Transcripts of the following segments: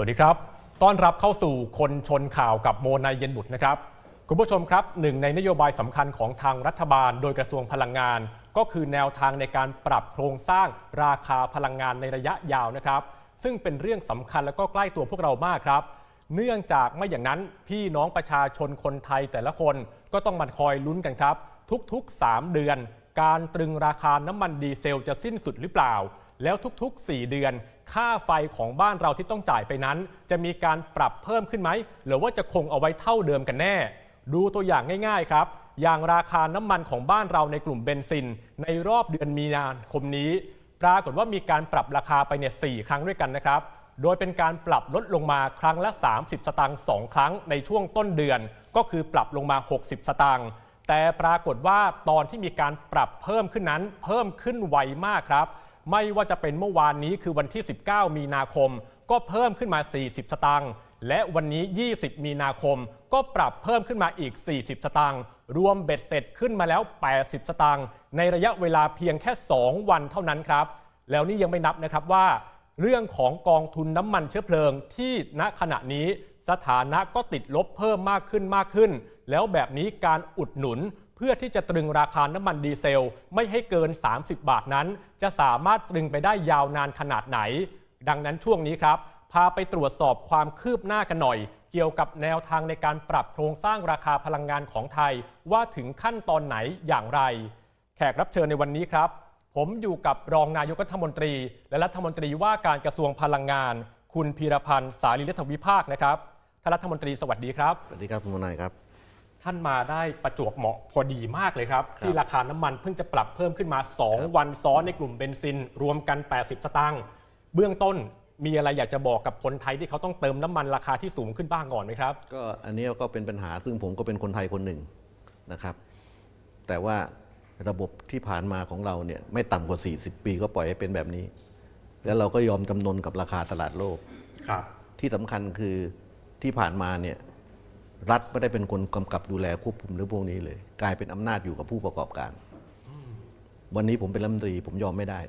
สวัสดีครับ ต้อนรับเข้าสู่คนชนข่าวกับโมนายเย็นบุตรนะครับ คุณผู้ชมครับหนึ่งในนโยบายสำคัญของทางรัฐบาล โดยกระทรวงพลังงาน ก็คือแนวทางในการปรับโครงสร้างราคาพลังงานในระยะยาวนะครับ ซึ่งเป็นเรื่องสำคัญและก็ใกล้ตัวพวกเรามากครับ เนื่องจากไม่อย่างนั้นพี่น้องประชาชนคนไทยแต่ละคนก็ต้องมาคอยลุ้นกันครับ ทุกๆ 3 เดือน การตรึงราคาน้ำมันดีเซลจะสิ้นสุดหรือเปล่า แล้วทุกๆ 4 เดือน ค่าไฟของบ้านเราที่ต้องจ่ายไปนั้น จะมีการปรับเพิ่มขึ้นไหม หรือว่าจะคงเอาไว้เท่าเดิมกันแน่ ดูตัวอย่างง่าย ๆ ครับ อย่างราคาน้ำมันของบ้านเราในกลุ่มเบนซิน ในรอบเดือนมีนาคมนี้ ปรากฏว่ามีการปรับราคาไปเนี่ยสครั้งด้วยกันนะครับโดยเป็นการปรับลดลงมาครั้งละ 30 สตางค์2ครั้งในช่วงต้นเดือน ก็คือปรับลงมา 60 สตางค์แต่ปรากฏว่าตอนที่มีการปรับเพิ่มขึ้นนั้น เพิ่มขึ้นไวมากครับ ไม่ว่าจะเป็นเมื่อวานนี้คือวันที่ 19 มีนาคม ก็เพิ่มขึ้นมา 40 สตางค์และวันนี้ 20 มีนาคม ก็ปรับเพิ่มขึ้นมาอีก 40 สตางค์รวมเบ็ดเสร็จขึ้นมาแล้ว 80 สตางค์ในระยะเวลาเพียงแค่ 2 วันเท่านั้นครับ แล้วนี่ยังไม่นับนะครับว่า เรื่องของกองทุนน้ำมันเชื้อเพลิงที่ณขณะนี้สถานะก็ติดลบเพิ่มมากขึ้นมากขึ้น แล้วแบบนี้การอุดหนุน เพื่อที่จะตรึงราคาน้ำมันดีเซล ไม่ให้เกิน 30 บาทนั้น จะสามารถตรึงไปได้ยาวนานขนาดไหน ดังนั้นช่วงนี้ครับ พาไปตรวจสอบความคืบหน้ากันหน่อย เกี่ยวกับแนวทางในการปรับโครงสร้างราคาพลังงานของไทย ว่าถึงขั้นตอนไหนอย่างไร แขกรับเชิญในวันนี้ครับ ผมอยู่กับรองนายกรัฐมนตรี และรัฐมนตรีว่าการกระทรวงพลังงาน คุณพีรพันธ์สารีรัฐวิภาคนะครับท่านรัฐมนตรีสวัสดีครับ สวัสดีครับคุณนายครับ ท่านมาได้ประจวบเหมาะพอดีมากเลยครับครับ ที่ราคาน้ำมันเพิ่งจะปรับเพิ่มขึ้นมา 2 วันซ้อนในกลุ่มเบนซิน รวมกัน 80 สตางค์เบื้องต้นมีอะไรอยากจะบอกกับคนไทยที่เขาต้องเติมน้ำมันราคาที่สูงขึ้นบ้างก่อนไหมครับ ก็อันนี้ก็เป็นปัญหาซึ่งผมก็เป็นคนไทยคนหนึ่งนะครับ แต่ว่าระบบที่ผ่านมาของเราเนี่ยไม่ต่ำกว่า 40 ปีก็ปล่อยให้เป็นแบบนี้ แล้วเราก็ยอมจำนนกับราคาตลาดโลกครับที่สำคัญคือที่ผ่านมาเนี่ย รัฐไม่ได้เป็นคนกำกับดูแลควบคุมเรื่องพวกนี้เลย กลายเป็นอำนาจอยู่กับผู้ประกอบการ วันนี้ผมเป็นรัฐมนตรีผมยอมไม่ได้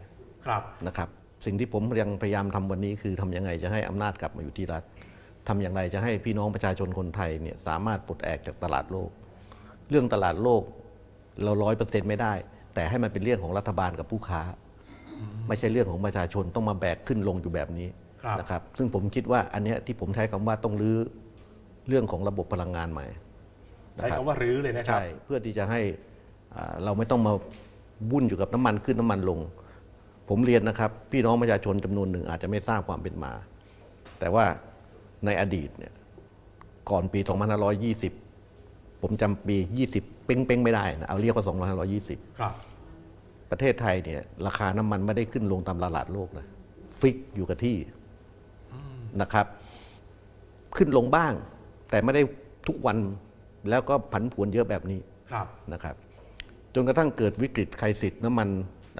ครับนะครับ สิ่งที่ผมยังพยายามทำวันนี้คือทำยังไงจะให้อำนาจกลับมาอยู่ที่รัฐทำอย่างไรจะให้พี่น้องประชาชนคนไทยเนี่ยสามารถปลดแอกจากตลาดโลก เรื่องตลาดโลกเราร้อยเปอร์เซ็นต์ไม่ได้ แต่ให้มันเป็นเรื่องของรัฐบาลกับผู้ค้า ไม่ใช่เรื่องของประชาชนต้องมาแบกขึ้นลงอยู่แบบนี้ครับนะครับ ซึ่งผมคิดว่าอันเนี้ยที่ผมใช้คำว่าต้องรื้อ เรื่องของระบบพลังงานใหม่นะใช้รับคำว่ารื้อเลยนะครับใช่เพื่อที่จะให้อ่าเราไม่ต้องมาวุ่นอยู่กับน้ำมันขึ้นน้ำมันลง ผมเรียนนะครับ พี่น้องประชาชนจำนวนหนึ่งอาจจะไม่ทราบความเป็นมา แต่ว่าในอดีตเนี่ยก่อนปี 2520 ผมจำปี 20 เป้งๆ ไม่ได้นะเอาเรียกว่า2520 ครับ ประเทศไทยเนี่ยราคาน้ำมันไม่ได้ขึ้นลงตามตลาดโลกนะฟิกอยู่กับที่นะครับ ขึ้นลงบ้าง แต่ไม่ได้ทุกวันแล้วก็ผันผวนเยอะแบบนี้ครับ นะครับ จนกระทั่งเกิดวิกฤตไครซิสน้ำมัน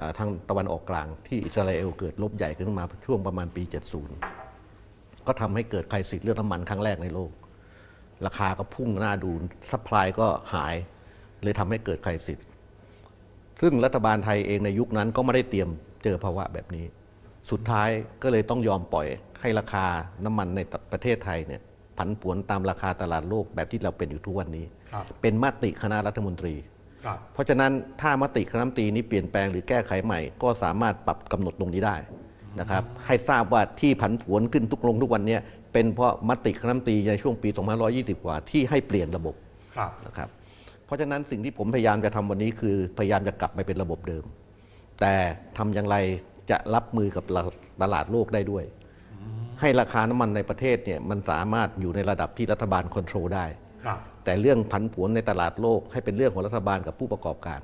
อ่าทางตะวันออกกลาง ที่อิสราเอลเกิดลบใหญ่ขึ้นมาช่วงประมาณปี 70 ก็ทำให้เกิดไครซิสเรื่องน้ำมันครั้งแรกในโลก ราคาก็พุ่งหน้าดูซัพพลายก็หาย เลยทำให้เกิดไครซิสซึ่งรัฐบาลไทยเองในยุคนั้นก็ไม่ได้เตรียมเจอภาวะแบบนี้ สุดท้ายก็เลยต้องยอมปล่อยให้ราคาน้ำมันในประเทศไทยเนี่ย ผันผวนตามราคาตลาดโลกแบบที่เราเป็นอยู่ทุกวันนี้ครับเป็นมติคณะรัฐมนตรีครับเพราะฉะนั้นถ้ามติคณะรัฐมนตรีนี้เปลี่ยนแปลงหรือแก้ไขใหม่ ก็สามารถปรับกำหนดตรงนี้ได้นะครับให้ทราบว่าที่ผันผวนขึ้นทุกลงทุกวันเนี้เป็นเพราะมติคณะรัฐมนตรีในช่วงปี 2520 กว่าที่ให้เปลี่ยนระบบครับนะครับเพราะฉะนั้นสิ่งที่ผมพยายามจะทำวันนี้คือพยายามจะกลับไปเป็นระบบเดิม แต่ทำอย่างไรจะรับมือกับตลาดโลกได้ด้วย ให้ราคาน้ำมันในประเทศเนี่ยมันสามารถอยู่ในระดับที่รัฐบาลควบคุมได้ ครับแต่เรื่องผันผวนในตลาดโลกให้เป็นเรื่องของรัฐบาลกับผู้ประกอบการ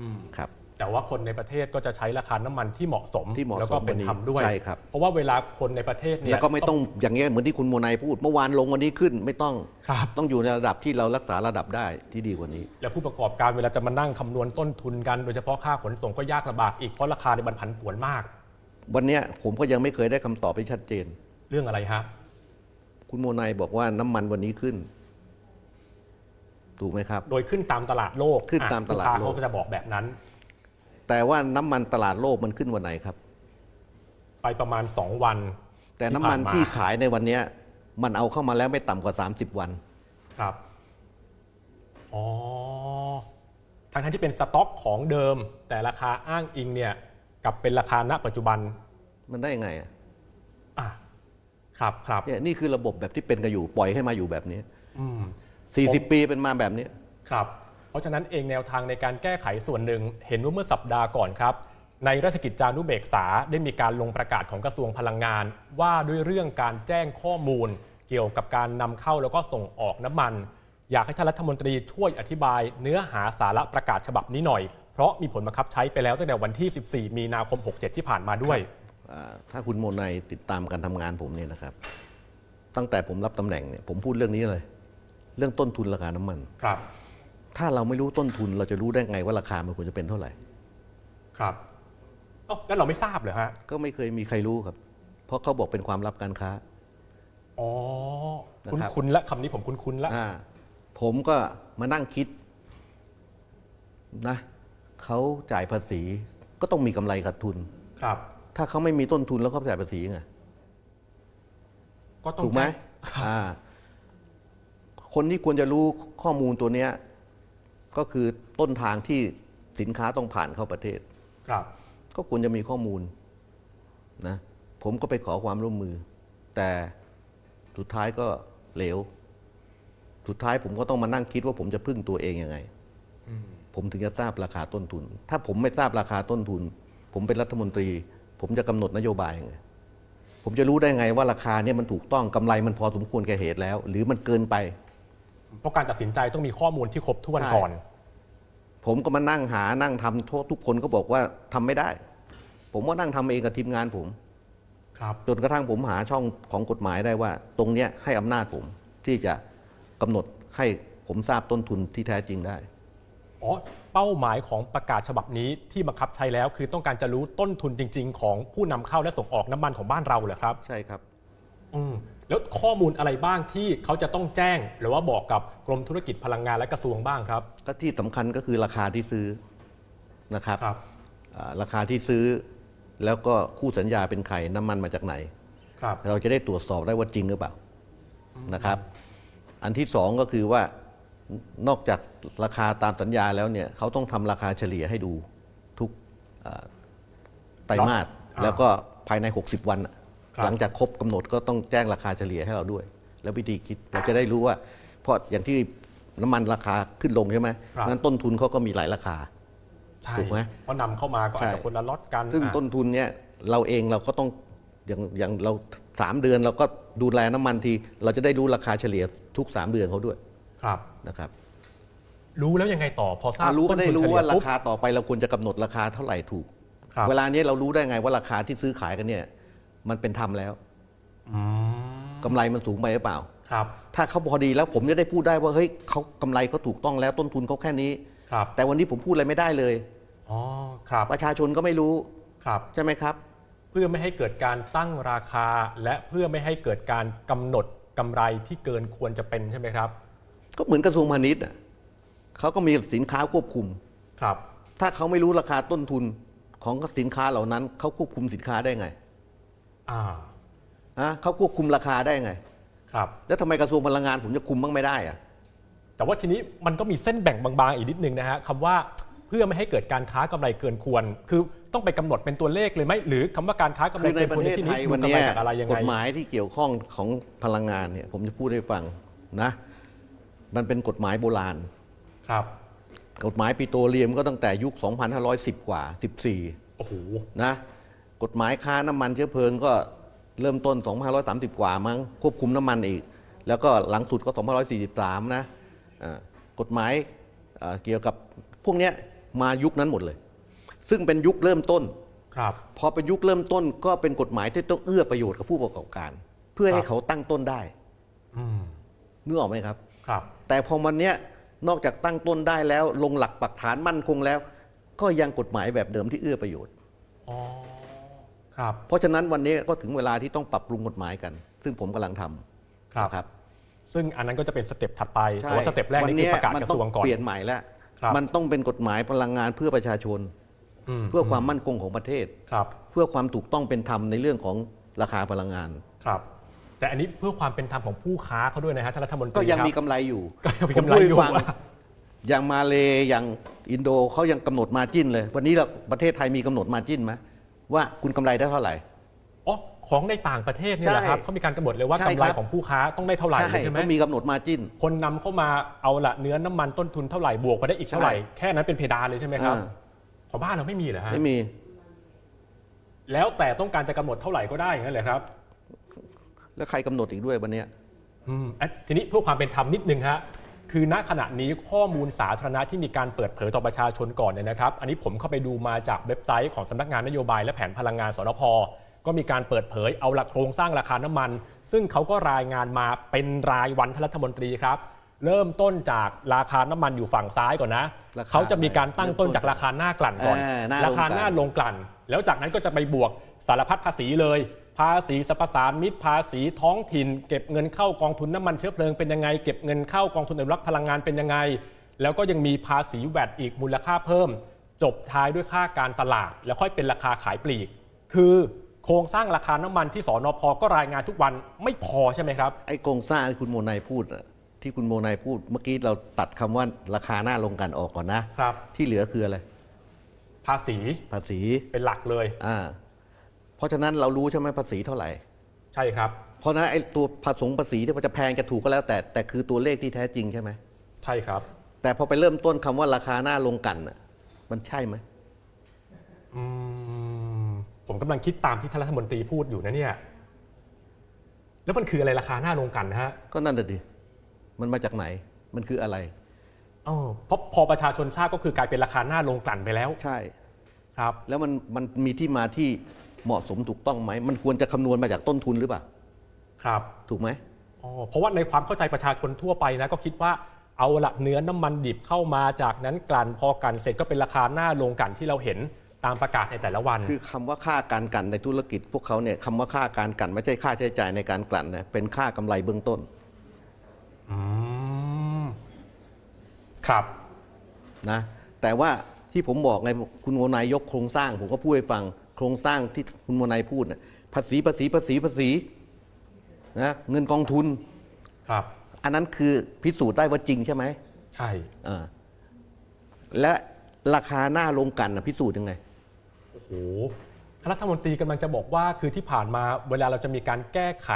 อืมครับ แต่ว่าคนในประเทศก็จะใช้ราคาน้ำมันที่เหมาะสมที่เหมาะสมแล้วก็เป็นธรรมด้วย ใช่ครับ เพราะว่าเวลาคนในประเทศเนี่ย แล้วก็ไม่ต้องอย่างเงี้ยเหมือนที่คุณโมนายพูด เมื่อวานลงวันนี้ขึ้นไม่ต้องครับ ต้องอยู่ในระดับที่เรารักษาระดับได้ที่ดีกว่านี้ แล้วผู้ประกอบการเวลาจะมานั่งคำนวณต้นทุนกันโดยเฉพาะค่าขนส่งก็ยากลำบากอีกเพราะราคาในยมันผันผวนมาก วันเนี้ยผมก็ยังไม่เคยได้คำตอบที่ชัดเจน เรื่องอะไรฮะคุณโมนายบอกว่าน้ำมันวันนี้ขึ้น ถูกไหมครับ โดยขึ้นตามตลาดโลกขึ้นอะตามตลาดกค้โลก เขาก็จะบอกแบบนั้น แต่ว่าน้ำมันตลาดโลกมันขึ้นวันไหนครับ ไปประมาณ 2 วัน แต่น้ำมันที่ที่ผ่านมาขายในวันเนี้ย มันเอาเข้ามาแล้วไม่ต่ำกว่า 30 วัน ครับอ๋อทั้งทที่เป็นสต็อกของเดิม แต่ราคาอ้างอิงเนี่ยกลับเป็นราคาณปัจจุบันมันได้ยังไงอะอะ ครับครับเนี่ยนี่คือระบบแบบที่เป็นกันอยู่ปล่อยให้มาอยู่แบบนี้ อืม 40 ปีเป็นมาแบบนี้ ครับ เพราะฉะนั้นเองแนวทางในการแก้ไขส่วนหนึ่ง เห็นว่าเมื่อสัปดาห์ก่อนครับ ในราชกิจจานุเบกษาได้มีการลงประกาศของกระทรวงพลังงาน ว่าด้วยเรื่องการแจ้งข้อมูล เกี่ยวกับการนำเข้าแล้วก็ส่งออกน้ำมัน อยากให้ท่านรัฐมนตรีช่วยอธิบาย เนื้อหาสาระประกาศฉบับนี้หน่อย เพราะมีผลบังคับใช้ไปแล้วตั้งแต่วันที่ 14 มีนาคม 67 ที่ผ่านมาด้วยอ่า ถ้าคุณโมนายติดตามการทำงานผมเนี่ยนะครับ ตั้งแต่ผมรับตำแหน่งเนี่ยผมพูดเรื่องนี้เลย เรื่องต้นทุนราคาน้ำมันครับ ถ้าเราไม่รู้ต้นทุนเราจะรู้ได้ไงว่าราคามันควรจะเป็นเท่าไหร่ ครับเอ้าแล้วเราไม่ทราบเหรอฮะก็ไม่เคยมีใครรู้ครับ เพราะเขาบอกเป็นความลับการค้าอ๋อนะคุณครับคุณละคำนี้ผมคุ้นคุ้นๆละอ่าผมก็มานั่งคิดนะเขาจ่ายภาษีก็ต้องมีกำไรขาดทุนครับ ถ้าเขาไม่มีต้นทุนแล้วเขาจ่ายภาษีไงก็ต้องถูกไหมแจ้งอ่า คนที่ควรจะรู้ข้อมูลตัวเนี้ย ก็คือต้นทางที่สินค้าต้องผ่านเข้าประเทศ ครับ ก็ควรจะมีข้อมูลนะ ผมก็ไปขอความร่วมมือ แต่สุดท้ายก็เหลว สุดท้ายผมก็ต้องมานั่งคิดว่าผมจะพึ่งตัวเองยังไงผมถึงจะทราบราคาต้นทุน ถ้าผมไม่ทราบราคาต้นทุน ผมเป็นรัฐมนตรี ผมจะกำหนดนโยบายยังไงผมจะรู้ได้ไงว่าราคาเนี่ยมันถูกต้องกำไรมันพอสมควรแก่เหตุแล้ว หรือมันเกินไป เพราะการตัดสินใจต้องมีข้อมูลที่ครบถ้วนใช่ก่อน ผมก็มานั่งหานั่งทำโทษทุกคนก็บอกว่าทำไม่ได้ ผมว่านั่งทำเองกับทีมงานผม ครับจนกระทั่งผมหาช่องของกฎหมายได้ว่า ตรงเนี้ยให้อำนาจผมที่จะกำหนดให้ผมทราบต้นทุนที่แท้จริงได้อ๋อ เป้าหมายของประกาศฉบับนี้ที่บังคับใช้แล้ว คือต้องการจะรู้ต้นทุนจริง ๆ ของผู้นำเข้าและส่งออกน้ำมันของบ้านเราเหรอครับ ใช่ครับ อืมแล้วข้อมูลอะไรบ้างที่เขาจะต้องแจ้ง หรือว่าบอกกับกรมธุรกิจพลังงานและกระทรวงบ้างครับและที่สำคัญก็คือราคาที่ซื้อนะครับครับ อ่าราคาที่ซื้อ แล้วก็คู่สัญญาเป็นใครน้ำมันมาจากไหน ครับ เราจะได้ตรวจสอบได้ว่าจริงหรือเปล่านะครับ อันที่สองก็คือว่า นอกจากราคาตามสัญญาแล้วเนี่ยเขาต้องทำราคาเฉลี่ยให้ดูทุกเอ่อไตรมาสอ่าแล้วก็ภายใน 60 วันน่ะครับ หลังจากครบกำหนดก็ต้องแจ้งราคาเฉลี่ยให้เราด้วย แล้ววิธีคิดเราจะได้รู้ว่า เพราะอย่างที่น้ำมันราคาขึ้นลงใช่ไหมครับ นั้นต้นทุนเขาก็มีหลายราคา ใช่ถูกไหมเพราะนำเข้ามาก็อาจจะใช่คนละล็อตกันซึ่งอะ ต้นทุนเนี่ยเราเองเราก็ต้องอย่างอย่างเราสามเดือนเราก็ดูแลน้ำมันที เราจะได้รู้ราคาเฉลี่ยทุกสามเดือนเขาด้วย ครับนะครับรู้แล้วยังไงต่อพอทราบถ้ารู้ก็ได้ต้นทุนรู้เฉลี่ยว่าราปุ๊บคาต่อไปเราควรจะกำหนดราคาเท่าไหร่ถูกครับเวลานี้เรารู้ได้ไงว่าราคาที่ซื้อขายกันเนี่ย มันเป็นธรรมแล้วอืมกำไรมันสูงไปหรือเปล่า ครับ ถ้าเขาพอดีแล้วผมจะได้พูดได้ว่าเฮ้ยเขากำไรเขาถูกต้องแล้วต้นทุนเขาแค่นี้ครับ แต่วันนี้ผมพูดอะไรไม่ได้เลยอ๋อครับ ประชาชนก็ไม่รู้ครับใช่ไหมครับ เพื่อไม่ให้เกิดการตั้งราคา และเพื่อไม่ให้เกิดการกำหนดกำไรที่เกินควรจะเป็นใช่ไหมครับ ก็เหมือนกระทรวงพาณิชย์น่ะเขาก็มีสินค้าควบคุม ครับ ถ้าเขาไม่รู้ราคาต้นทุนของสินค้าเหล่านั้นเขาควบคุมสินค้าได้ไงอ่าฮะเขาควบคุมราคาได้ไง ครับ แล้วทำไมกระทรวงพลังงานผมจะคุมบ้างไม่ได้อะแต่ว่าทีนี้มันก็มีเส้นแบ่งบางๆอีกนิดนึงนะฮะคำว่าเพื่อไม่ให้เกิดการค้ากำไรเกินควร คือต้องไปกำหนดเป็นตัวเลขเลยไหมหรือคำว่าการค้ากำไรคือในเกินปควระรเทศที่ไทนี้ยดูวันกำเนี้ไรยจากอะไรยังกไงฎหมายที่เกี่ยวข้องของพลังงานเนี่ยผมจะพูดให้ฟังนะ มันเป็นกฎหมายโบราณ ครับ กฎหมายปิโตรเลียมก็ตั้งแต่ยุค 2510 กว่า 14 โอ้โห นะ กฎหมายค้าน้ำมันเชื้อเพลิงก็เริ่มต้น 2530 กว่ามั้งควบคุมน้ำมันอีก แล้วก็หลังสุดก็ 2543 นะอ่ากฎหมายอ่าเกี่ยวกับพวกเนี้ยมายุคนั้นหมดเลย ซึ่งเป็นยุคเริ่มต้นครับพอเป็นยุคเริ่มต้นก็เป็นกฎหมายที่ต้องเอื้อประโยชน์กับผู้ประกอบการ เพื่อให้ครับเขาตั้งต้นได้อืมนึกออกไหมครับ ครับ แต่พอวันเนี้ยนอกจากตั้งต้นได้แล้วลงหลักปักฐานมั่นคงแล้ว ก็ยังกฎหมายแบบเดิมที่เอื้อประโยชน์อ๋อครับ เพราะฉะนั้นวันนี้ก็ถึงเวลาที่ต้องปรับปรุงกฎหมายกัน ซึ่งผมกำลังทำครับ นะครับซึ่งอันนั้นก็จะเป็นสเต็ปถัดไปใช่แต่ว่าสเต็ปแรกนี่คือประกาศมักระต้ทรวงก่อน เปลี่ยนใหม่แล้วครับ มันต้องเป็นกฎหมายพลังงานเพื่อประชาชน มเพื่อความมั่นคงของประเทศ ครับเพื่อความถูกต้องเป็นธรรมในเรื่องของราคาพลังงาน ครับ แต่อันนี้เพื่อความเป็นธรรมของผู้ค้าเขาด้วยนะฮะท่านรัฐมนตรีก็ยังครับมีกำไรอยู่ก็ยังมีกำไรอยู่ผมพูดให้ฟังอย่างมาเลอย่างอินโดเขายังกำหนดมาจิ้นเลย วันนี้เราประเทศไทยมีกำหนดมาจิ้นไหมว่าคุณกำไรได้เท่าไหร่ อ๋อของในต่างประเทศเนี่ยแหละครับใช่เขามีการกำหนดเลยว่าใช่กำไรครับ ของผู้ค้าต้องได้เท่าไหร่เลยใช่ไหมต้องมีกำหนดมาจิ้น คนนำเข้ามาเอาละเนื้อน้ำมันต้นทุนเท่าไหร่บวกไปได้อีกเท่าไหร่ ใช่แค่นั้นเป็นเพดานเลยใช่ไหมครับอ่า ของบ้านเราไม่มีเหรอฮะไม่มี แล้วแต่ต้องการจะกำหนดเท่าไหร่ก็ได้อย่างนั้นเลยครับ แล้วใครกำหนดอีกด้วยวันเนี้ยอืมอะทีนี้เพื่อความเป็นธรรมนิดนึงฮะคือณขณะนี้ข้อมูลสาธารณะที่มีการเปิดเผยต่อประชาชนก่อนเนี่ยนะครับ อันนี้ผมเข้าไปดูมาจากเว็บไซต์ของสำนักงานนโยบายและแผนพลังงานสนพก็มีการเปิดเผยเอาหลักโครงสร้างราคาน้ำมัน ซึ่งเขาก็รายงานมาเป็นรายวันท่านรัฐมนตรีครับ เริ่มต้นจากราคาน้ำมันอยู่ฝั่งซ้ายก่อนนะราคาเขาจะมีการตั้งต้นจากราคาหน้ากลั่นก่อนอ่าหน้าราคาโรงกลั่นหน้าลงกลั่น แล้วจากนั้นก็จะไปบวกสารพัดภาษีเลย ภาษีสรรพสานมิตรภาษีท้องถิ่น เก็บเงินเข้ากองทุนน้ำมันเชื้อเพลิงเป็นยังไง เก็บเงินเข้ากองทุนอนุรักษ์พลังงานเป็นยังไง แล้วก็ยังมีภาษีแวดอีกมูลค่าเพิ่ม จบท้ายด้วยค่าการตลาด แล้วค่อยเป็นราคาขายปลีก คือโครงสร้างราคาน้ำมันที่สอนอพก็รายงานทุกวันไม่พอใช่ไหมครับไอ้โครงสร้างที่คุณโมนายพูดอะที่คุณโมนายพูด เมื่อกี้เราตัดคำว่าราคาหน้าลงกันออกก่อนนะครับ ที่เหลือคืออะไร ภาษีภาษีเป็นหลักเลย อ่า เพราะฉะนั้นเรารู้ใช่ไหมภาษีเท่าไหร่ ใช่ครับ เพราะฉะนั้นไอ้ตัวผสมภาษีที่มันจะแพงจะถูกก็แล้วแต่แต่คือตัวเลขที่แท้จริงใช่ไหมใช่ครับ แต่พอไปเริ่มต้นคำว่าราคาหน้าลงกันน่ะมันใช่ไหมอืมผมกำลังคิดตามที่ท่านรัฐมนตรีพูดอยู่นะเนี่ย แล้วมันคืออะไรราคาหน้าลงกันนะฮะก็นั่นแหะดิมันมาจากไหนมันคืออะไร อ๋อเพราะพอประชาชนทราบก็คือกลายเป็นราคาหน้าลงกลั่นไปแล้วใช่ ครับ แล้วมันมันมีที่มาที่ เหมาะสมถูกต้องไหม มันควรจะคำนวณมาจากต้นทุนหรือเปล่า ครับถูกไหม อ๋อเพราะว่าในความเข้าใจประชาชนทั่วไปนะก็คิดว่าเอาละเนื้อน้ำมันดิบเข้ามาจากนั้นกลั่นพอกลั่นเสร็จก็เป็นราคาหน้าลงกลั่นที่เราเห็นตามประกาศในแต่ละวัน คือคำว่าค่าการกลันในธุรกิจ พวกเขาเนี่ยคำว่าค่าการกลันไม่ใช่ค่าใช้จ่ายในการกลั่นนะเป็นค่ากำไรเบื้องต้นอืมครับ นะแต่ว่าที่ผมบอกไงคุณโมนายยกโครงสร้าง ผมก็พูดให้ฟังโครงสร้างที่คุณโมนายพูดน่ะภาษีภาษีภาษีภาษีนะเงินกองทุน ครับ อันนั้นคือพิสูจน์ได้ว่าจริงใช่ไหมใช่อ่าและราคาหน้าลงกลันนะพิสูจน์ยังไง โอ้โหท่านรัฐมนตรีกำลังจะบอกว่าคือที่ผ่านมาเวลาเราจะมีการแก้ไข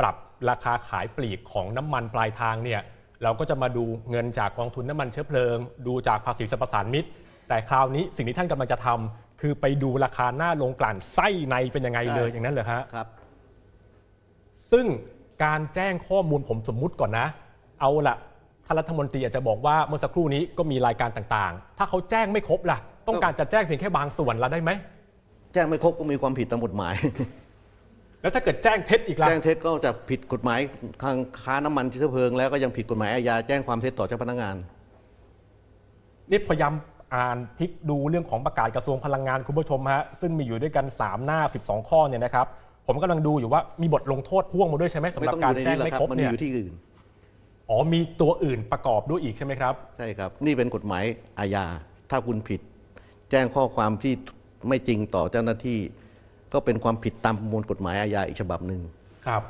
ปรับราคาขายปลีกของน้ำมันปลายทางเนี่ยเราก็จะมาดูเงินจากกองทุนน้ำมันเชื้อเพลิง ดูจากภาษีสรรพสานมิตรแต่คราวนี้สิ่งที่ท่านกำลังจะทำ คือไปดูราคาหน้าลงกลั่นไส้ในเป็นยังไงเลยใช่อย่างนั้นเหรอฮะครับ ซึ่งการแจ้งข้อมูลผมสมมุติก่อนนะ เอาละท่านรัฐมนตรีอาจจะบอกว่าเมื่อสักครู่นี้ก็มีรายการต่างๆ ถ้าเขาแจ้งไม่ครบล่ะ ต้องการจะแจ้งเพียงแค่บางส่วนละได้ไหม แจ้งไม่ครบก็มีความผิดตามกฎหมาย แล้วถ้าเกิดแจ้งเท็จอีกล่ะแจ้งเท็จก็จะผิดกฎหมายทางค้าน้ำมันเชื้อเพลิง แล้วก็ยังผิดกฎหมายอาญาแจ้งความเท็จต่อเจ้าพนักงาน นี่พยายาม อ่านพลิกดูเรื่องของประกาศกระทรวงพลังงานคุณผู้ชมฮะซึ่งมีอยู่ด้วยกัน 3 หน้า 12 ข้อเนี่ยนะครับผมกำลังดูอยู่ว่ามีบทลงโทษพ่วงมาด้วยใช่ไหมสำไม่หรับต้องอการยู่ในแจ้งนี้หรอกไม่ครับครบมันมีเนี่ยอยู่ที่อื่นอ๋อมีตัวอื่นประกอบด้วยอีกใช่ไหมครับ ใช่ครับนี่เป็นกฎหมายอาญาถ้าคุณผิด แจ้งข้อความที่ไม่จริงต่อเจ้าหน้าที่ ก็เป็นความผิดตามประมวลกฎหมายอาญาอีกฉบับหนึ่งครับ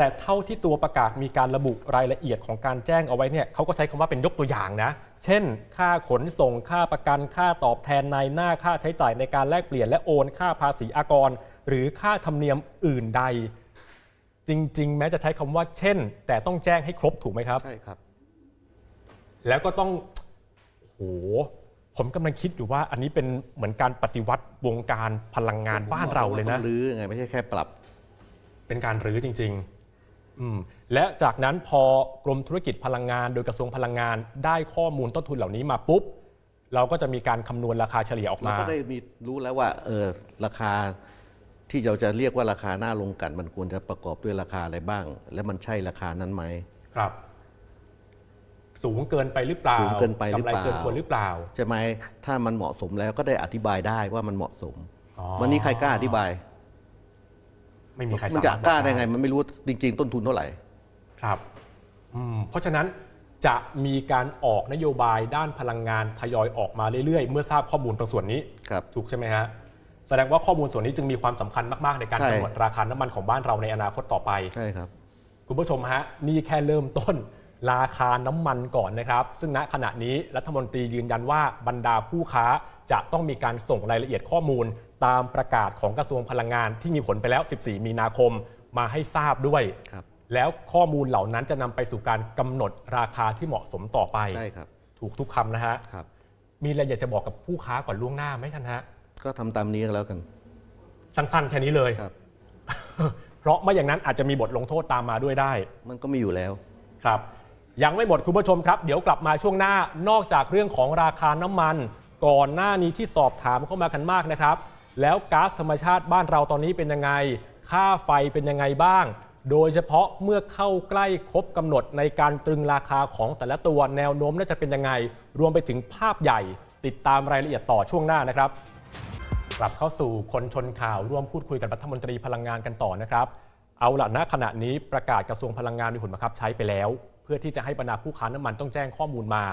แต่เท่าที่ตัวประกาศมีการระบุรายละเอียดของการแจ้งเอาไว้เนี่ยเขาก็ใช้คำว่าเป็นยกตัวอย่างนะ เช่น ค่าขนส่งค่าประกันค่าตอบแทนในหน้าค่าใช้จ่ายในการแลกเปลี่ยนและโอนค่าภาษีอากร หรือค่าธรรมเนียมอื่นใด จริง ๆ แม้จะใช้คำว่า เช่น แต่ต้องแจ้งให้ครบถูกไหมครับใช่ครับ แล้วก็ต้องโอ้โหผมกำลังคิดอยู่ว่าอันนี้เป็นเหมือนการปฏิวัติวงการพลังงานบ้านเราเลยนะต้องรื้อยังไงไม่ใช่แค่ปรับ เป็นการรื้อจริงๆอืม และจากนั้นพอกรมธุรกิจพลังงาน โดยกระทรวงพลังงานได้ข้อมูลต้นทุนเหล่านี้มาปุ๊บ เราก็จะมีการคำนวณราคาเฉลี่ยออกเรามา ก็ได้มีรู้แล้วว่าเออราคาที่เราจะเรียกว่าราคาหน้าลงกลัน มันควรจะประกอบด้วยราคาอะไรบ้าง และมันใช่ราคานั้นไหม ครับ สูงเกินไปหรือเปล่าสูงเกินไปหรือเปล่า กำไรเกินควรหรือเปล่า ใช่ไหมถ้ามันเหมาะสมแล้วก็ได้อธิบายได้ว่ามันเหมาะสม อ๋อ วันนี้ใครกล้าอธิบาย ไม่มีใครมันสาจะมารถกล้าบอกได้ไง มันไม่รู้จริง ๆ ต้นทุนเท่าไหร่ ครับอืมเพราะฉะนั้นจะมีการออกนโยบายด้านพลังงานทยอยออกมาเรื่อยๆ เมื่อทราบข้อมูลตรงส่วนนี้ ครับ ถูกใช่ไหมฮะ แสดงว่าข้อมูลส่วนนี้จึงมีความสำคัญมากๆ ในการใช่ กำหนดราคาน้ำมันของบ้านเราในอนาคตต่อไป ใช่ครับ คุณผู้ชมฮะ นี่แค่เริ่มต้น ราคาน้ำมันก่อนนะครับ ซึ่งณขณะนี้รัฐมนตรียืนยันว่าบรรดาผู้ค้าจะต้องมีการส่งรายละเอียดข้อมูล ตามประกาศของกระทรวงพลังงานที่มีผลไปแล้ว 14 มีนาคมมาให้ทราบด้วย ครับแล้วข้อมูลเหล่านั้นจะนำไปสู่การกำหนดราคาที่เหมาะสมต่อไป ใช่ครับถูกทุกคำนะฮะ ครับ มีอะไรอยากจะบอกกับผู้ค้าก่อนล่วงหน้าไหมท่านฮะ ก็ทำตามนี้ก็แล้วกันสั้นๆ แค่นี้เลย ครับ เพราะไม่อย่างนั้นอาจจะมีบทลงโทษตามมาด้วยได้ มันก็มีอยู่แล้ว ครับ ยังไม่หมดคุณผู้ชมครับ เดี๋ยวกลับมาช่วงหน้านอกจากเรื่องของราคาน้ำมัน ก่อนหน้านี้ที่สอบถามเข้ามากันมากนะครับ แล้วก๊าซธรรมชาติบ้านเราตอนนี้เป็นยังไง ค่าไฟเป็นยังไงบ้าง โดยเฉพาะเมื่อเข้าใกล้ครบกำหนดในการตรึงราคาของแต่ละตัวแนวโน้มน่าจะเป็นยังไง รวมไปถึงภาพใหญ่ ติดตามรายละเอียดต่อช่วงหน้านะครับ กลับเข้าสู่คนชนข่าวร่วมพูดคุยกับรัฐมนตรีพลังงานกันต่อนะครับ เอาละณขณะนี้ประกาศกระทรวงพลังงานมีผลบังคับใช้ไปแล้ว เพื่อที่จะให้บรรดาผู้ค้าน้ำมันต้องแจ้งข้อมูลมา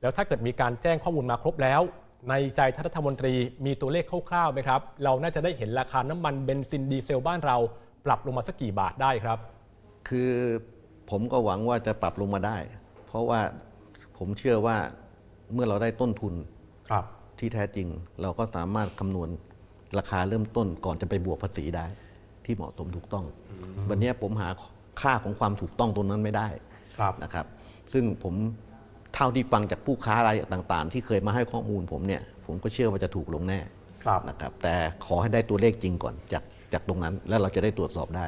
แล้วถ้าเกิดมีการแจ้งข้อมูลมาครบแล้ว ในใจท่านรัฐมนตรีมีตัวเลขคร่าวๆไหมครับ เราน่าจะได้เห็นราคาน้ำมันเบนซินดีเซลบ้านเราปรับลงมาสักกี่บาทได้ครับ คือผมก็หวังว่าจะปรับลงมาได้ เพราะว่าผมเชื่อว่าเมื่อเราได้ต้นทุนครับ ที่แท้จริงเราก็สามารถคำนวณราคาเริ่มต้นก่อนจะไปบวกภาษีได้ ที่เหมาะสมถูกต้อง วันนี้ผมหาค่าของความถูกต้องตรงนั้นไม่ได้ครับนะครับ ซึ่งผม เท่าที่ฟังจากผู้ค้ารายต่างๆ ที่เคยมาให้ข้อมูลผมเนี่ย ผมก็เชื่อว่าจะถูกลงแน่ครับนะครับ แต่ขอให้ได้ตัวเลขจริงก่อนจากจากตรงนั้น แล้วเราจะได้ตรวจสอบได้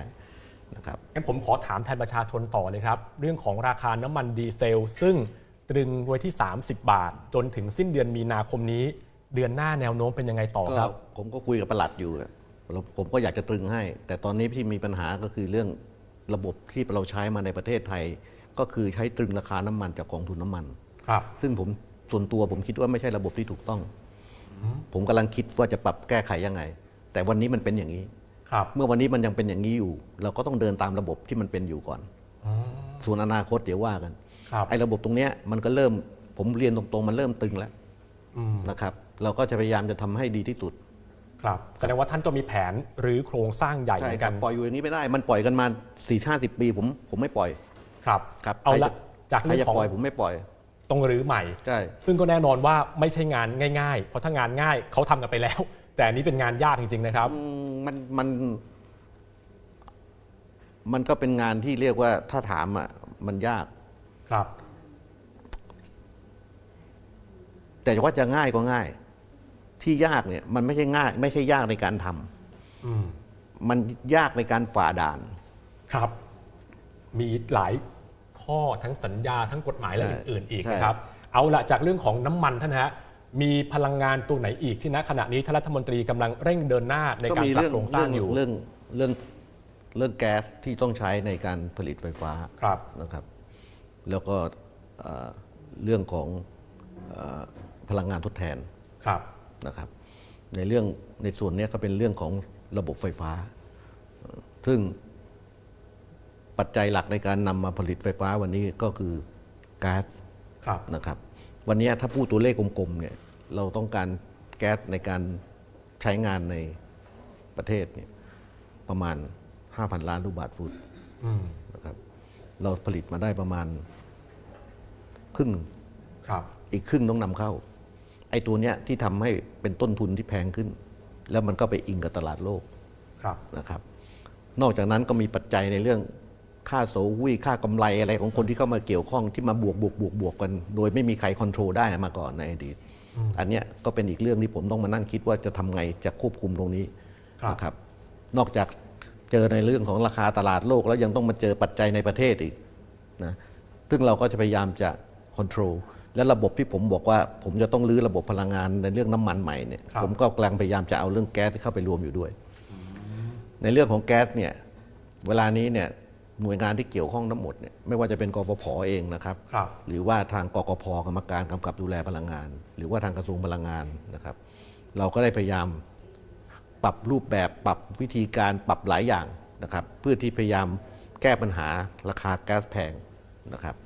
นะครับงั้นผมขอถามแทนประชาชนต่อเลยครับ เรื่องของราคาน้ำมันดีเซล ซึ่งตรึงไว้ที่ 30 บาท จนถึงสิ้นเดือนมีนาคมนี้ เดือนหน้าแนวโน้มเป็นยังไงต่อก็ครับ ผมก็คุยกับประหลัดอยู่อะแล้วผมก็อยากจะตรึงให้ แต่ตอนนี้ที่มีปัญหาก็คือเรื่องระบบที่เราใช้มาในประเทศไทย ก็คือใช้ตรึงราคาน้ำมันจากกองทุนน้ำมัน ครับ ซึ่งผมส่วนตัวผมคิดว่าไม่ใช่ระบบที่ถูกต้อง ผมกำลังคิดว่าจะปรับแก้ไขยังไง แต่วันนี้มันเป็นอย่างนี้ ครับเมื่อวันนี้มันยังเป็นอย่างนี้อยู่ เราก็ต้องเดินตามระบบที่มันเป็นอยู่ก่อนส่วนอนาคตเดี๋ยวว่ากัน ครับไอ้ระบบตรงเนี้ยมันก็เริ่มผมเรียนตรงๆ มันเริ่มตึงแล้วอืมนะครับ เราก็จะพยายามจะทำให้ดีที่สุดครับแสดงว่าท่านจะมีแผนหรือโครงสร้างใหญ่เหใช่มือนคกัรับนปล่อยอยู่อย่างนี้ไม่ได้ มันปล่อยกันมาสี่ห้าสิบปี ผมผมไม่ปล่อย ครับครับเอาใครละจะจากใครเรื่องจะของปล่อยผมไม่ปล่อย ตรงหรือใหม่ ใช่ ซึ่งก็แน่นอนว่าไม่ใช่งานง่าย ๆ เพราะถ้างานง่ายเขาทำกันไปแล้ว แต่อันนี้เป็นงานยากจริงๆนะครับ อืมมันมัน มันก็เป็นงานที่เรียกว่าถ้าถามอะมันยาก ครับ แต่ว่าจะง่ายก็ง่าย ที่ยากเนี่ย มันไม่ใช่ง่าย ไม่ใช่ยากในการทำอืมมันยากในการฝ่าด่าน ครับ มีหลายข้อทั้งสัญญาทั้งกฎหมายและใช่อื่นๆอีกใช่นะครับ เอาละจากเรื่องของน้ำมันท่านฮะมีพลังงานตัวไหนอีกที่ณขณะนี้ท่านรัฐมนตรีกำลังเร่งเดินหน้าในก็การมีปรับเรื่องโครงสร้างอยู่เรื่องเรื่องเรื่องแก๊สที่ต้องใช้ในการผลิตไฟฟ้าครับ นะครับ แล้วก็เอ่อเรื่องของเอ่อพลังงานทดแทนครับ นะครับ ในเรื่องในส่วนเนี้ยก็เป็นเรื่องของระบบไฟฟ้าเอ่อซึ่ง ปัจจัยหลักในการนำมาผลิตไฟฟ้าวันนี้ก็คือก๊าซครับ นะครับ วันนี้ถ้าพูดตัวเลขกลมๆเนี่ยเราต้องการแก๊สในการใช้งานในประเทศเนี่ยประมาณ 5,000 ล้านลูกบาทฟุตอืมนะครับ เราผลิตมาได้ประมาณครึ่งหนึ่ง ครับ อีกครึ่งต้องนำเข้า ไอ้ตัวเนี้ยที่ทำให้เป็นต้นทุนที่แพงขึ้น แล้วมันก็ไปอิงกับตลาดโลกครับ นะครับ นอกจากนั้นก็มีปัจจัยในเรื่อง ค่าโซหุ้ยค่ากำไรอะไรของคนที่เข้ามาเกี่ยวข้องที่มาบวกบวกบวกบวกกัน โดยไม่มีใครคอนโทรลได้มาก่อนในอดีต อันเนี้ยก็เป็นอีกเรื่องที่ผมต้องมานั่งคิดว่าจะทำไงจะควบคุมตรงนี้ครับนะครับ นอกจากเจอในเรื่องของราคาตลาดโลก แล้วยังต้องมาเจอปัจจัยในประเทศอีกนะซึ่งเราก็จะพยายามจะคอนโทรลและระบบที่ผมบอกว่า ผมจะต้องรื้อระบบพลังงานในเรื่องน้ำมันใหม่เนี่ยครับผมก็กำลังพยายามจะเอาเรื่องแก๊สที่เข้าไปรวมอยู่ด้วย ในเรื่องของแก๊สเนี่ยเวลานี้เนี่ย หน่วยงานที่เกี่ยวข้องทั้งหมดเนี่ยไม่ว่าจะเป็นกฟผเองนะครับครับ หรือว่าทางกกพกรรมการกำกับดูแลพลังงาน หรือว่าทางกระทรวงพลังงานนะครับ เราก็ได้พยายามปรับรูปแบบปรับวิธีการปรับหลายอย่างนะครับ เพื่อที่พยายามแก้ปัญหาราคาแก๊สแพงนะครับ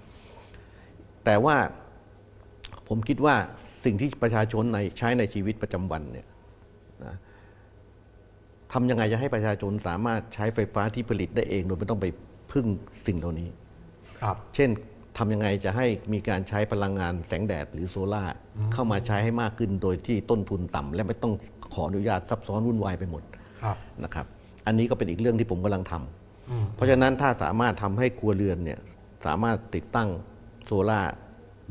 แต่ว่าผมคิดว่าสิ่งที่ประชาชนในใช้ในชีวิตประจำวันเนี่ยนะทำยังไงจะให้ประชาชนสามารถใช้ไฟฟ้าที่ผลิตได้เอง โดยไม่ต้องไป พึ่งสิ่งเหล่านี้ ครับ เช่นทำยังไงจะให้มีการใช้พลังงานแสงแดดหรือโซลา่าเข้ามาใช้ให้มากขึ้นโดยที่ต้นทุนต่ำและไม่ต้องขออนุญาตซับซ้อนวุ่นวายไปหมดครับ นะครับ อันนี้ก็เป็นอีกเรื่องที่ผมกำลังทำ อืม เพราะฉะนั้นถ้าสามารถทำให้ครัวเรือนเนี่ยสามารถติดตั้งโซล่าร์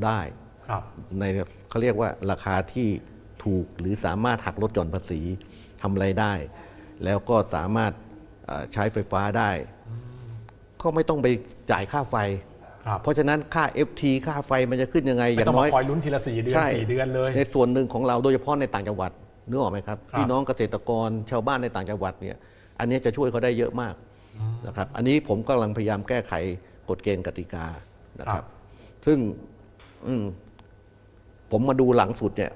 ได้ครับ ในเขาเรียกว่าราคาที่ถูกหรือสามารถหักลดหย่อนภาษีทำอะไรได้ แล้วก็สามารถเอ่อใช้ไฟฟ้าได้ ก็ไม่ต้องไปจ่ายค่าไฟ ครับเพราะฉะนั้นค่า FT ค่าไฟมันจะขึ้นยังไงอไม่ย่าต้องงน้มาอยคอยลุ้นทีละสี่เดือนใช่สี่เดือนเลย ในส่วนหนึ่งของเราโดยเฉพาะในต่างจังหวัดนึกออกไหมครับครับ พี่น้องเกษตรกรชาวบ้านในต่างจังหวัดเนี่ยอันนี้จะช่วยเขาได้เยอะมากนะครับอันนี้ผมกำลังพยายามแก้ไขกฎเกณฑ์กติกานะครับ ซึ่งอืมผมมาดูหลังสุดเนี่ย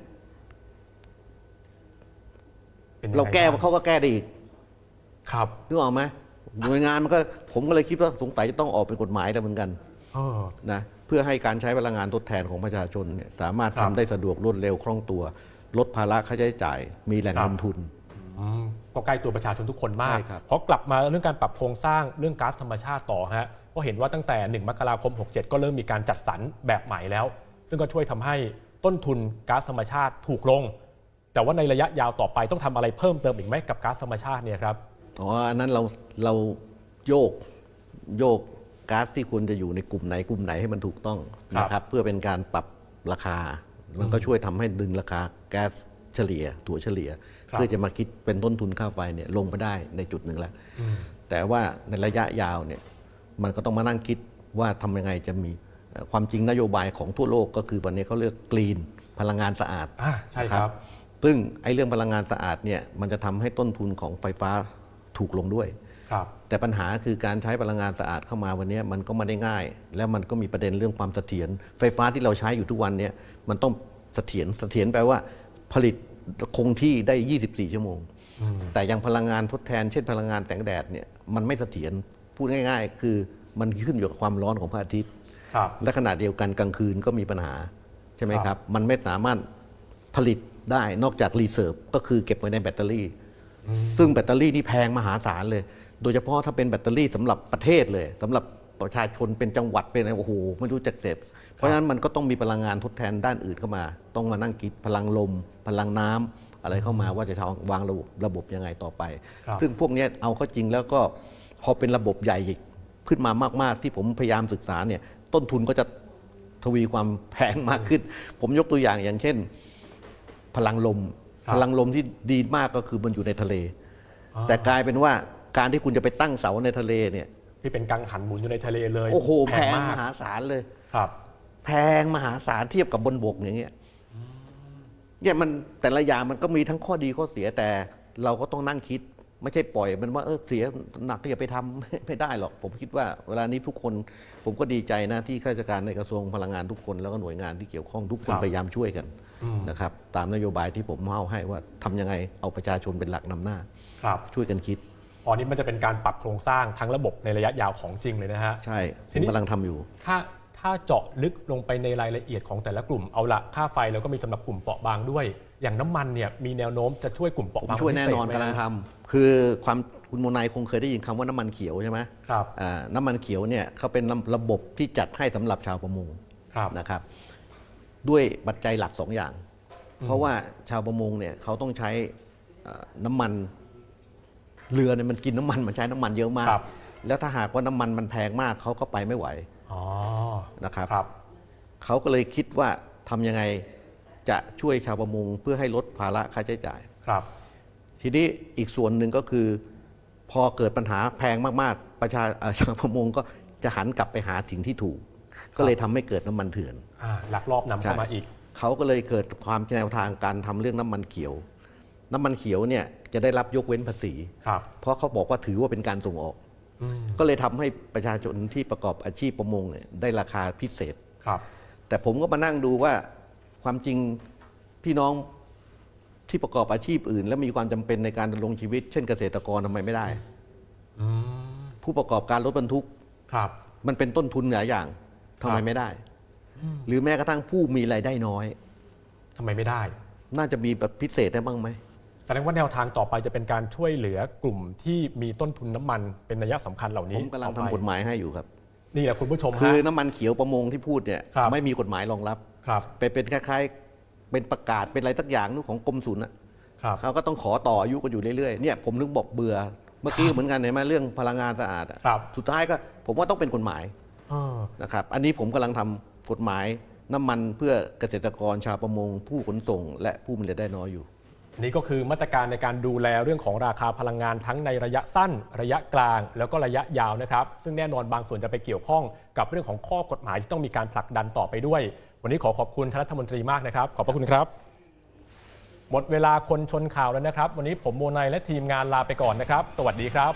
เป็นยังไงเราแก้บ้งเขาก็แก้ได้อีกครับ นึกออกไหม หน่วยงานมันก็ผมก็เลยคิดว่าสงสัยจะต้องออกเป็นกฎหมายแล้วเหมือนกันเออ นะเพื่อให้การใช้พลังงานทดแทนของประชาชนเนี่ยสามารถครัทำบ ได้สะดวกรวดเร็วคล่องตัว ลดภาระค่าใช้จ่าย มีแหล่งครับเงินทุน อืมก็ใกล้ตัวประชาชนทุกคนมาก ใช่ครับ เพราะกลับมาเรื่องการปรับโครงสร้างเรื่องก๊าซธรรมชาติต่อฮะก็เห็นว่าตั้งแต่ 1 มกราคม 67 ก็เริ่มมีการจัดสรรแบบใหม่แล้ว ซึ่งก็ช่วยทำให้ต้นทุนก๊าซธรรมชาติถูกลง แต่ว่าในระยะยาวต่อไปต้องทำอะไรเพิ่มเติมอีกไหมกับก๊าซธรรมชาติเนี่ยครับ อ๋ออันนั้นเราเราโยกโยกก๊าซที่ควรจะอยู่ในกลุ่มไหนกลุ่มไหนให้มันถูกต้องครับ นะครับ เพื่อเป็นการปรับราคา มันก็ช่วยทำให้ดึงราคาแก๊สเฉลี่ย ถั่วเฉลี่ย เพื่อจะมาคิดเป็นต้นทุนค่าไฟเนี่ยลงไปได้ในจุดหนึ่งแล้ว แต่ว่าในระยะยาวเนี่ยมันก็ต้องมานั่งคิดว่าทำยังไงจะมีเอ่อความจริงนโยบายของทั่วโลกก็คือวันนี้เขาเรียกกรีนพลังงานสะอาด อ่าใช่ครับนะซึ่งไอ้เรื่องพลังงานสะอาดเนี่ยมันจะทำให้ต้นทุนของไฟฟ้า ถูกลงด้วยครับแต่ปัญหาคือการใช้พลังงานสะอาดเข้ามาวันนี้มันก็ไม่ได้ง่าย แล้วมันก็มีประเด็นเรื่องความเสถียรไฟฟ้าที่เราใช้อยู่ทุกวันเนี่ยมันต้องเสถียรเสถียรแปลว่าผลิตคงที่ได้ 24 ชั่วโมง แต่อย่างพลังงานทดแทน เช่นพลังงานแสงแดดเนี่ยมันไม่เสถียรพูดง่าย ๆ คือมันขึ้นอยู่กับความร้อนของพระอาทิตย์ครับและขณะเดียวกันกลางคืนก็มีปัญหาใช่ไหมครับครับ มันไม่สามารถผลิตได้นอกจากรีเซิร์ฟก็คือเก็บไว้ในแบตเตอรี่ ซึ่งแบตเตอรี่นี่แพงมหาศาลเลย โดยเฉพาะถ้าเป็นแบตเตอรี่สำหรับประเทศเลยสำหรับประชาชนเป็นจังหวัดเป็นอะไรโอ้โหไม่รู้จักเก็บ เพราะฉะนั้นมันก็ต้องมีพลังงานทดแทนด้านอื่นเข้ามา ต้องมานั่งคิดพลังลม พลังน้ำอะไรเข้ามาว่าจะทำวางระบบระบบยังไงต่อไปครับซึ่งพวกเนี้ยเอาเข้าจริงแล้วก็พอเป็นระบบใหญ่ขึ้นมามาก ๆ ที่ผมพยายามศึกษาเนี่ยต้นทุนก็จะทวีความแพงมากขึ้น ผมยกตัวอย่างอย่างเช่น พลังลมครับ พลังลมที่ดีมากก็คือมันอยู่ในทะเลอ่าแต่กลายเป็นว่าการที่คุณจะไปตั้งเสาในทะเลเนี่ยที่เป็นกังหันหมุนอยู่ในทะเลเลย โอ้โหแพงมามกหาศาลเลยครับ แพงมหาศาลเทียบกับบนบกอย่างเงี้ยเนี่ยมันแต่ละอย่างมันก็มีทั้งข้อดีข้อเสียแต่เราก็ต้องนั่งคิด ไม่ใช่ปล่อยมันว่าเออเสียหนักก็อย่าไปทำไม่ได้หรอก ผมคิดว่าเวลานี้ทุกคน ผมก็ดีใจนะที่ข้าราชการในกระทรวงพลังงานทุกคน แล้วก็หน่วยงานที่เกี่ยวข้องทุกคนครับพยายามช่วยกันอืมนะครับตามนโยบายที่ผมเล่าให้ว่าทำยังไงเอาประชาชนเป็นหลักนำหน้าครับช่วยกันคิดพอนี้มันจะเป็นการปรับโครงสร้างทั้งระบบในระยะยาวของจริงเลยนะฮะใช่ทีผมนี้กำลังทำอยู่ ถ้าถ้าเจาะลึกลงไปในรายละเอียดของแต่ละกลุ่มเอาละค่าไฟเราก็มีสำหรับกลุ่มเปราะบางด้วย อย่างน้ำมันเนี่ยมีแนวโน้มจะช่วยกลุ่มเปราะผมบางช่วยแน่นอนเป็พิเศษไหมกำลังฮะทำคือความคุณโมนายคงเคยได้ยินคำว่าน้ำมันเขียวใช่ไหมครับอ่าน้ำมันเขียวเนี่ยเขาเป็นระบบที่จัดให้สำหรับชาวประมงครับนะครับ ด้วยปัจจัยหลักสองอย่าง เพราะว่าชาวประมงเนี่ยเขาต้องใช้เอ่อน้ำมันเรือเนี่ยมันกินน้ำมันมันใช้น้ำมันเยอะมากครับแล้วถ้าหากว่าน้ำมันมันแพงมากเขาก็ไปไม่ไหวอ๋อนะครับครับเขาก็เลยคิดว่าทำยังไง จะช่วยชาวประมงเพื่อให้ลดภาระค่าใช้จ่าย ครับ ทีนี้อีกส่วนหนึ่งก็คือ พอเกิดปัญหาแพงมากๆ ประชาเอ่อชาวประมงก็จะหันกลับไปหาสิ่งที่ถูก ก็เลยทำให้เกิดน้ำมันเถื่อน อ่าลักลอบนำเข้ามาอีก เขาก็เลยเกิดความแนวทางการทำเรื่องน้ำมันเขียว น้ำมันเขียวเนี่ยจะได้รับยกเว้นภาษี ครับเพราะเขาบอกว่าถือว่าเป็นการส่งออก อืมก็เลยทำให้ประชาชนที่ประกอบอาชีพประมงเนี่ยได้ราคาพิเศษ ครับ แต่ผมก็มานั่งดูว่า ความจริงพี่น้องที่ประกอบอาชีพอื่น และมีความจำเป็นในการดำรงชีวิต เช่นเกษตรกรทำไมไม่ได้ อืมผู้ประกอบการรถบรรทุก ครับ มันเป็นต้นทุนหลายอย่างทำไมครับ ไม่ได้หรือแม้กระทั่งผู้มีรายได้น้อย ทำไมไม่ได้ น่าจะมีแบบพิเศษได้บ้างไหม แสดงว่าแนวทางต่อไปจะเป็นการช่วยเหลือกลุ่มที่มีต้นทุนน้ำมันเป็นนัยสำคัญเหล่าผนี้มกำลังต่อทำไปกฎหมายให้อยู่ครับ นี่แหละคุณผู้ชมคือฮะ น้ำมันเขียวประมงที่พูดเนี่ยครับ ไม่มีกฎหมายรองรับ ครับ ไปเป็นคล้ายๆ เป็นประกาศเป็นอะไรสักอย่างนู่นของกรมศุลน่ะครับ เขาก็ต้องขอต่ออายุกันอยู่เรื่อยๆเนี่ยผมนึกบอกเบื่อเมื่อกี้เหมือนกันเห็นไหมเรื่องพลังงานสะอาดอะครับ สุดท้ายก็ผมว่าต้องเป็นกฎหมาย เออ นะครับ อันนี้ผมกำลังทำกฎหมายน้ำมันเพื่อเกษตรกรชาวประมง ผู้ขนส่ง และผู้มีรายได้น้อยอยู่ นี่ก็คือมาตรการในการดูแลเรื่องของราคาพลังงานทั้งในระยะสั้น ระยะกลาง แล้วก็ระยะยาวนะครับ ซึ่งแน่นอนบางส่วนจะไปเกี่ยวข้องกับเรื่องของข้อกฎหมายที่ต้องมีการผลักดันต่อไปด้วย วันนี้ขอขอบคุณท่านรัฐมนตรีมากนะครับ ขอบพระคุณครับ หมดเวลาคนชนข่าวแล้วนะครับ วันนี้ผมโมนายและทีมงานลาไปก่อนนะครับ สวัสดีครับ